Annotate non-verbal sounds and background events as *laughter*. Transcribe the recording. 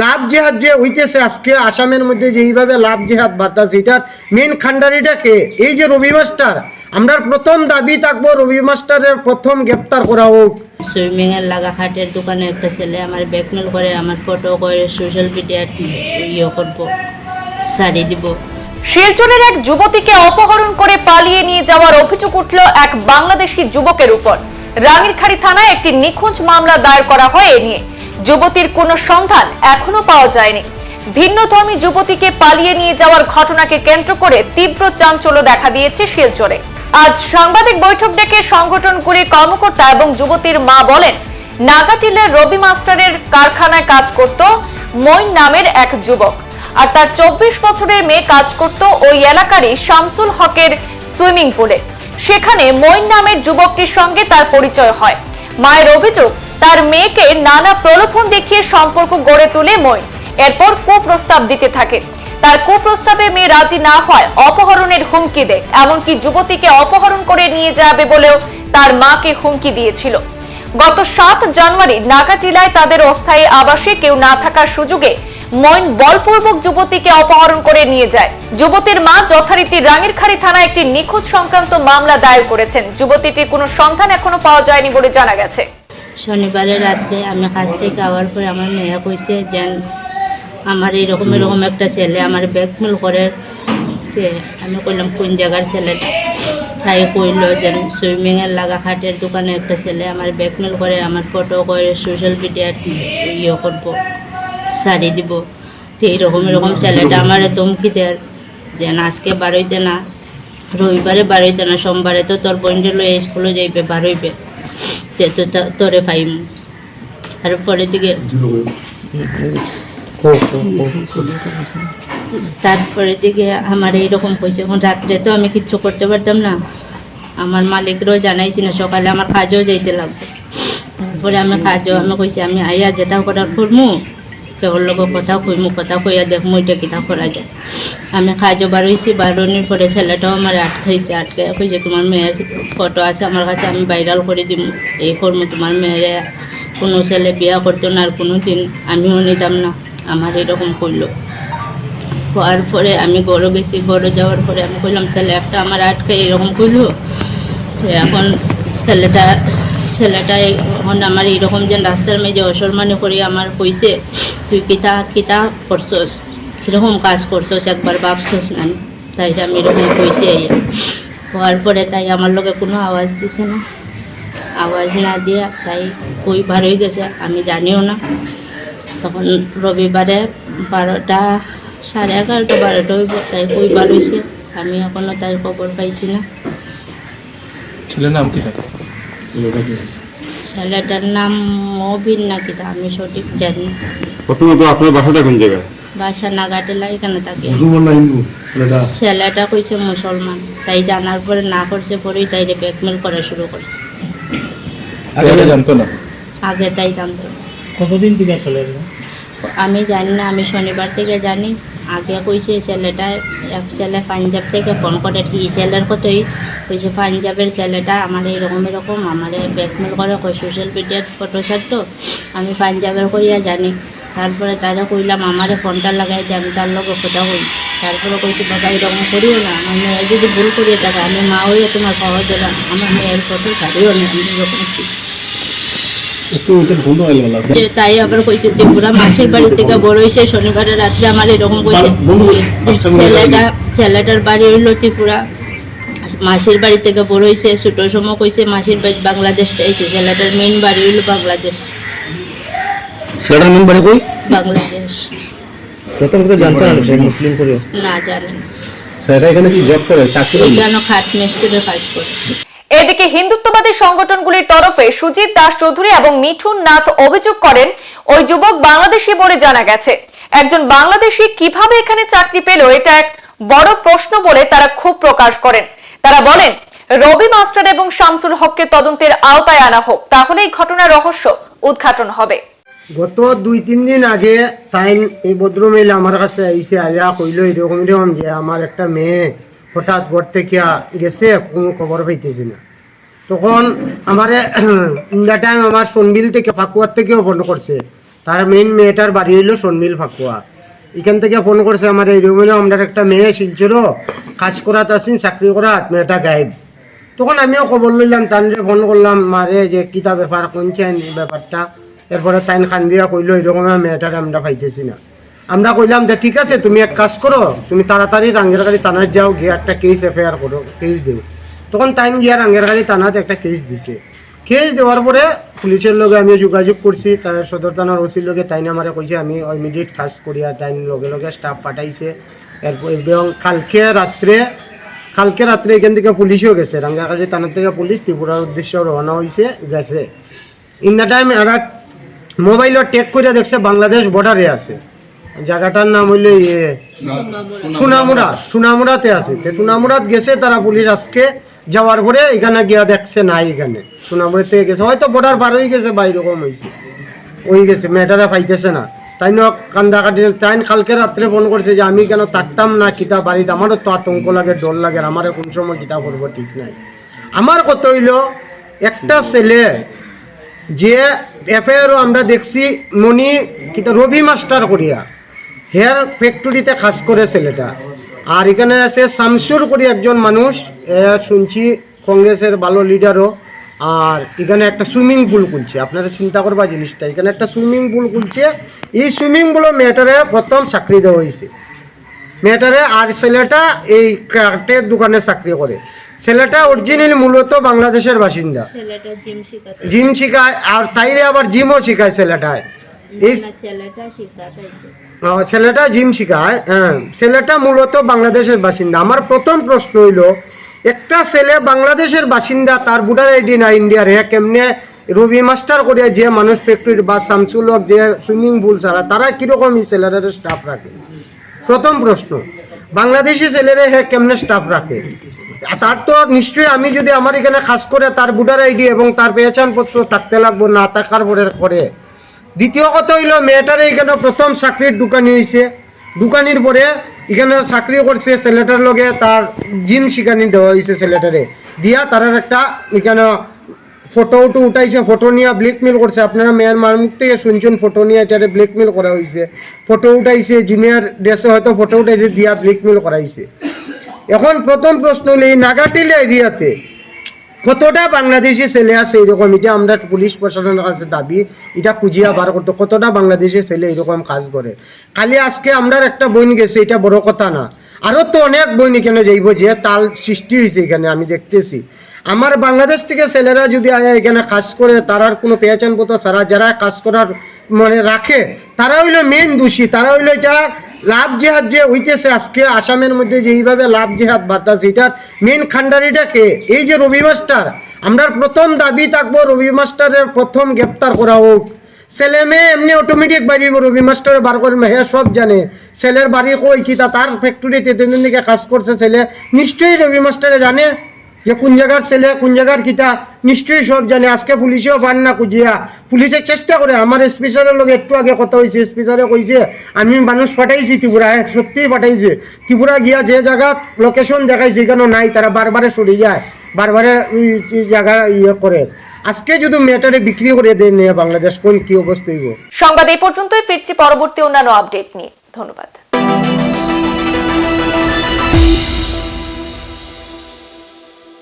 লাভ জেহাদ যে হইতেছে আজকে আসামের মধ্যে যেইভাবে লাভ জেহাদ বার্তাছে এটার মেন খান্ডারিটা কে? এই যে রবি মাস্টার আমরা প্রথম দাবি থাকব রবি মাস্টারের প্রথম গ্রেপ্তার করা হোক। সুইমিং এর লাগা খাটের দোকানে একটা ছেলে আমার ব্যাকমেল করে আমার ফটো করে সোশ্যাল মিডিয়ায় ইয়ে করব সারি দিব। শিলচরের এক যুবতীকে অপহরণ করে পালিয়ে নিয়ে যাওয়ার অভিযোগ উঠল এক বাংলাদেশি যুবকের উপর। রাঙ্গিরখাড়ি থানায় একটি নিখোঁজ মামলা দায়ের করা হয় এ নিয়ে। যুবতীর কোনো সন্ধান এখনও পাওয়া যায়নি। ভিন্নধর্মী যুবতীকে পালিয়ে নিয়ে যাওয়ার ঘটনাকে কেন্দ্র করে তীব্র চাঞ্চল্য দেখা দিয়েছে শিলচরে। আজ সাংবাদিক বৈঠক ডেকে সংগঠনগুলির কর্মকর্তা এবং যুবতীর মা বলেন, নাগাটিলের রবি মাস্টারের কারখানায় কাজ করত মইন নামের এক যুবক। আর তার চব্বিশ বছরের মেয়ে কাজ করত ওই এলাকারই শামসুল হকের সুইমিং পুলে। সেখানে মইন নামের যুবকটির সঙ্গে তার পরিচয় হয়। মায়ের অভিযোগ তার মেয়েকে নানা প্রলোভন দেখিয়ে সম্পর্ক গড়ে তোলে মইন এরপর কুপ্রস্তাব দিতে থাকে। তার কুপ্রস্তাবে মেয়ে রাজি না হয়, অপহরণের হুমকি দেয়। এমনকি যুবতীকে অপহরণ করে নিয়ে যাবে বলেও তার মাকে হুমকি দিয়েছিল। গত সাত জানুয়ারি নাগাটিলায় তাদের অস্থায়ী আবাসে কেউ না থাকার সুযোগে মইন বলপূর্বক যুবতীকে অপহরণ করে নিয়ে যায়। যুবতীর মা যথারীতি রাঙিরখাড়ি থানায় একটি নিখোঁজ সংক্রান্ত মামলা দায়ের করেছেন। যুবতীটির কোনো সন্ধান এখনও পাওয়া যায়নি বলে জানা গেছে। শনিবারের রাত্রে আমি কাজ থেকে আওয়ার পরে আমার মেয়ে কইছে যে আমার এরকম এরকম একটা ছেলে আমার ব্যাকমেল করে আমি কইলাম, কোন জায়গার ছেলেটা তাই কইল যে সুইমিংয়ের লাগা খাটের দোকানে একটা ছেলে আমার ব্যাকমেল করে, আমার ফটো করে সোশ্যাল মিডিয়ায় ইয়ে করব সারি দিব। তো এইরকম এরকম ছেলেটা আমার ধমকি দেয়, যে আজকে বারোইতে না, রবিবারে বারোইতে না, সোমবারে তো তোর বন্ধু লয়ে স্কুলে যাইবে বারোইবে তোরে পাইম আর পরে দিকে তারপরে দিকে আমার এইরকম কইছে এখন রাত্রে তো আমি কিচ্ছু করতে পারতাম না আমার মালিকরাও জানাইছি না সকালে আমার কাজও যাইতে লাগবে তারপরে আমি কাজও আমি কইছি আমি আইয়া যেটা করার করমু কেবল লোক কথা কইমু কথা কইয়া দেখমু এটা কিতা করা যায় আমি কাজও বারোইছি বারোনির পরে ছেলেটাও আমার আটকাইছে আটকে কইছে তোমার মেয়ের ফটো আছে আমার কাছে, আমি ভাইরাল করে দিব এই করমু তোমার মেয়ের কোনো ছেলে বিয়া করতো না আর কোনো দিন আমিও নিতাম না। আমার এরকম করল হওয়ার পরে আমি গড়ো গেছি গড়ো যাওয়ার পরে আমি কইলাম, ছেলে, একটা আমার আটকে এরকম করল তো এখন ছেলেটা ছেলেটা এখন আমার এইরকম যে রাস্তার মেঝে অসম্মানি করে আমার কইছে তুই কিতা কিতা করছস? কীরকম কাজ করছস? একবার ভাবছস না? তাই আমি এরকম কইছে হওয়ার পরে তাই আমার লোকে কোনো আওয়াজ দিছে না। আওয়াজ না দিয়া তাই কই বার হয়ে গেছে আমি জানিও না। তখন রবিবারে বারোটা সাড়ে এগারোটা বারোটা হইব তাই কই বার হয়েছে আমি এখনও তার খবর পাইছি না। ছেলের নাম কি থাকে ছেলেটার নাম মবিন নাকি তা আমি সঠিক জানি প্রথমত আপনার বাসাটা কোন জায়গায়? বাসা নাগাটেলা এখানে থাকে। মুসলমান না হিন্দু? ছেলেটা? ছেলেটা কইছে মুসলমান তাই জানার পরে না করছে পরেই তাই ব্যাকমেল করা শুরু করছে। আগে জানতো না? আগে তাই জানতো। কতদিন থেকে চলে গেল আমি জানি না আমি শনিবার থেকে জানি। আগে কইছে, ছেলেটা এক ছেলে পাঞ্জাব থেকে ফোন করে, কি ছেলের কতই কইছে, পাঞ্জাবের ছেলেটা আমার এরকম এরকম, আমার ব্যাকমেল করে কই সোশ্যাল মিডিয়ার ফটো ছাড়তো? আমি পাঞ্জাবের করিয়া জানি। তারপরে তারা কইলাম, আমারে ফোনটা লাগাই যে আমি তার লগে কথা কই। তারপরে কইছে, বাবা, এরকম করিও না, আমার মেয়ে যদি ভুল করিয়ে থাকে, আমি মা হইয়া তোমার পাওয়া দিলাম আমার মেয়ের ফটো ছাড়িও না, আমি এরকম কি একটু ওটা ভুল হয়ে গেল যে তাই আবার কইছে ত্রিপুরা মাসির বাড়ি থেকে বড় হয়েছে শনিবারের রাত্রে আমার এরকম কইছে। ছেলেটা ছেলেটার বাড়ি হইল ত্রিপুরা। মাসির বাড়ি থেকে বড় হয়েছে ছোটোর সময় কইছে মাসির বাড়ি বাংলাদেশ চাইছে ছেলেটার মেইন বাড়ি হইল বাংলাদেশ। ছেলেটার নাম বাড়ি কই? বাংলাদেশ। প্রথম কথা জানতো না সে মুসলিম করে না জানে ছেলেটা এখানে কি জব করে? চাকরি করে? এখানে খাট মিস্ত্রি কাজ করে এদিকে হিন্দুত্ববাদী সংগঠনগুলির তরফে সুজিত দাস চৌধুরী এবং মিঠুন নাথ অভিযোগ করেন, ওই যুবক বাংলাদেশি বলে জানা গেছে। একজন বাংলাদেশি কীভাবে এখানে চাকরি পেল, এটা এক বড় প্রশ্ন বলে তারা ক্ষোভ প্রকাশ করেন। তারা বলেন, রবি মাস্টার এবং শামসুল হককে তদন্তের আওতায় আনা হোক, তাহলে এই ঘটনার রহস্য উদ্ঘাটন হবে। গত দুই তিন দিন আগে তাই এই ভদ্রমহিলা আমার কাছে আইসে, আয়া কইল এরকম এরকম যে আমার একটা মেয়ে হঠাৎ ঘর থেকে গেছে, কোনো খবর পাইতেছি না। তখন আমারে *clears throat* ইন টাইম আমার সোনবিল থেকে ফাকুয়ার থেকেও ফোন করছে। তার মেইন মেয়েটার বাড়ি হইল সন্মিল ফাকুয়া। এখান থেকে ফোন করছে আমার, এই রুমেও আমরা একটা মেয়ে শিলচরও, কাজ করাত আসিন চাকরি করাত, মেয়েটা গাইব তখন আমিও খবর লইলাম, তানরে ফোন করলাম, মারে, যে কিতা ব্যাপার কোনছেন ব্যাপারটা? এরপরে তাইন খান দিয়া কইলো এরকম মেয়েটার আমরা পাইতেছি না। আমরা কইলাম যে, ঠিক আছে, তুমি এক কাজ করো, তুমি তাড়াতাড়ি রাঙ্গের গাড়ি থানায় যাও, গিয়ে একটা কেস এফআইআর করো কেস দিও। তখন তাইন গিয়া রাঙ্গের গাড়ি থানাতে একটা কেস দিছে। কেস দেওয়ার পরে পুলিশের লগে আমি যোগাযোগ করছি, তার সদর থানার ওসির লগে তাইন আমারে কইছে, আমি ইমিডিয়েট কাজ করি। আর তাইন লগে লগে স্টাফ পাঠাইছে। এরপর এবং কালকে রাত্রে কালকে রাত্রে এখান থেকে পুলিশও গেছে। রাঙ্গাকাটি থানার থেকে পুলিশ ত্রিপুরার উদ্দেশ্যে রওনা হয়েছে গেছে। ইন দ্য টাইম এরা মোবাইলও টেক করে দেখছে, বাংলাদেশ বর্ডারে আছে। জায়গাটার নাম হইলে ইয়ে সোনামুড়া, সোনামুড়াতে আছে। তো সোনামুড়াত গেছে, তারা পুলিশ আজকে যাওয়ার পরে এখানে গিয়া দেখছে, নাই এখানে। সোনামুড়া থেকে গেছে। হয়তো বর্ডার পার হয়ে গেছে বা এরকম হয়েছে ওই গেছে মেয়েটারা পাইতেছে না। তাই ন কান্দা কাটি তাই কালকে রাত্রে ফোন করছে যে, আমি কেন থাকতাম না? কিতা বাড়িতে? আমারও তো আতঙ্ক লাগে, ডর লাগে আমারও কোন সময় কিতা করব? ঠিক নাই। আমার কত হইল, একটা ছেলে যে এফআইআরও আমরা দেখছি, মনি কিতা রবি মাস্টার করিয়া। হেয়ার ফ্যাক্টরিতে কাজ করে ছেলেটা। আর এখানে আছে শামসুর করি একজন মানুষ এ শুনছি কংগ্রেসের ভালো লিডারও আর এখানে একটা সুইমিং পুল খুলছে। আপনারা চিন্তা করবা জিনিসটা এখানে একটা সুইমিং পুল খুলছে। এই সুইমিং পুলও মেয়েটারে প্রথম চাকরি দেওয়া হয়েছে। মেয়েটারে আর ছেলেটা এই কাঠের দোকানে চাকরি করে। ছেলেটা অরিজিনাল মূলত বাংলাদেশের বাসিন্দা। জিম শিখায় আর তাইরে আবার জিমও শিখায় ছেলেটায়। এই ছেলেটা শিখাতে। ছেলেটা জিম শিখায় হ্যাঁ। ছেলেটা মূলত বাংলাদেশের বাসিন্দা। আমার প্রথম প্রশ্ন হইল, একটা ছেলে বাংলাদেশের বাসিন্দা, তার বুডার আইডি না ইন্ডিয়ার? হ্যাঁ কেমনে রবি মাস্টার করে যে মানুষ ফ্যাক্টরি বা শামসুলক যে সুইমিং পুল ছাড়া তারা কীরকম এই ছেলেরা স্টাফ রাখে? প্রথম প্রশ্ন, বাংলাদেশি ছেলেরা হ্যাঁ কেমনে স্টাফ রাখে? তার তো নিশ্চয়ই আমি যদি আমার এখানে খাস করে তার ভোটার আইডি এবং তার পেহচান পত্র থাকতে লাগবো, না থাকার পরে করে। দ্বিতীয় কথা হইল, মেয়েটারে এখানে প্রথম চাকরির দোকানি হয়েছে দোকানির পরে এখানে চাকরি করছে, ছেলেটার লগে তার জিম শিখানি দেওয়া হয়েছে ছেলেটারে। দিয়া তার একটা এখানে ফটো উটো উঠাইছে, ফটো নিয়ে ব্ল্যাকমেল করছে। আপনারা মেয়ের মার মুখ থেকে শুনছেন, ফটো নিয়ে এটারে ব্ল্যাকমেল করা হয়েছে ফটো উঠাইছে, জিমের ড্রেসে হয়তো ফটো উঠাইছে, দিয়া ব্ল্যাকমেল করাইছে এখন প্রথম প্রশ্ন হলো এই নাগাটিলা এরিয়াতে কতটা বাংলাদেশি ছেলে আছে এরকম? এটা আমরা পুলিশ প্রশাসনের কাছে দাবি। এটা খুঁজিয়া বার করতো। কতটা বাংলাদেশি ছেলে এরকম কাজ করে? খালি আজকে আমরা একটা বইন গেছে, এটা বড় কথা না। আরও তো অনেক বইন এখানে যাইব যে তাল সৃষ্টি হয়েছে এখানে, আমি দেখতেছি। আমার বাংলাদেশ থেকে ছেলেরা যদি এখানে কাজ করে তারার কোনো পেহচান পত্র ছাড়া, যারা কাজ করার মানে রাখে, তারা হইল মেন দোষী, তারা হইল এটা লাভ জেহাদ যে হইতেছে আজকে, আসামের মধ্যে যে এইভাবে লাভ জেহাদ বার্তাছে এটার মেন খান্ডারিটা কে? এই যে রবি মাস্টার, আমরা প্রথম দাবি থাকব রবি মাস্টারের প্রথম গ্রেপ্তার করা হোক। ছেলে মেয়ে এমনি অটোমেটিক বাড়িব রবি মাস্টারে বার করে মেহে সব জানে। ছেলের বাড়ি কই কিতা তার ফ্যাক্টরিতে দিকে কাজ করছে ছেলে, নিশ্চয়ই রবি মাস্টারে জানে। যে কোন জায়গার ছেলে, কোন জায়গার কিতা, নিশ্চয়ই সব জানে। আজকে পুলিশেও পান না কুজিয়া পুলিশে চেষ্টা করে। আমার স্পেশালের লোক একটু আগে কথা হয়েছে স্পেশালে কইছে, আমি মানুষ পাঠাইছি ত্রিপুরা সত্যিই পাঠাইছে। ত্রিপুরা গিয়া যে জায়গা লোকেশন দেখাইছে এখানে নাই। তারা বারবারে সরে যায়। বারবারে জায়গা ইয়ে করে। আজকে যদি মেয়েটারে বিক্রি করে দেয় নিয়ে বাংলাদেশ, কোন কি অবস্থা সংবাদ এই পর্যন্তই। ফিরছি পরবর্তী অন্যান্য আপডেট নিয়ে। ধন্যবাদ।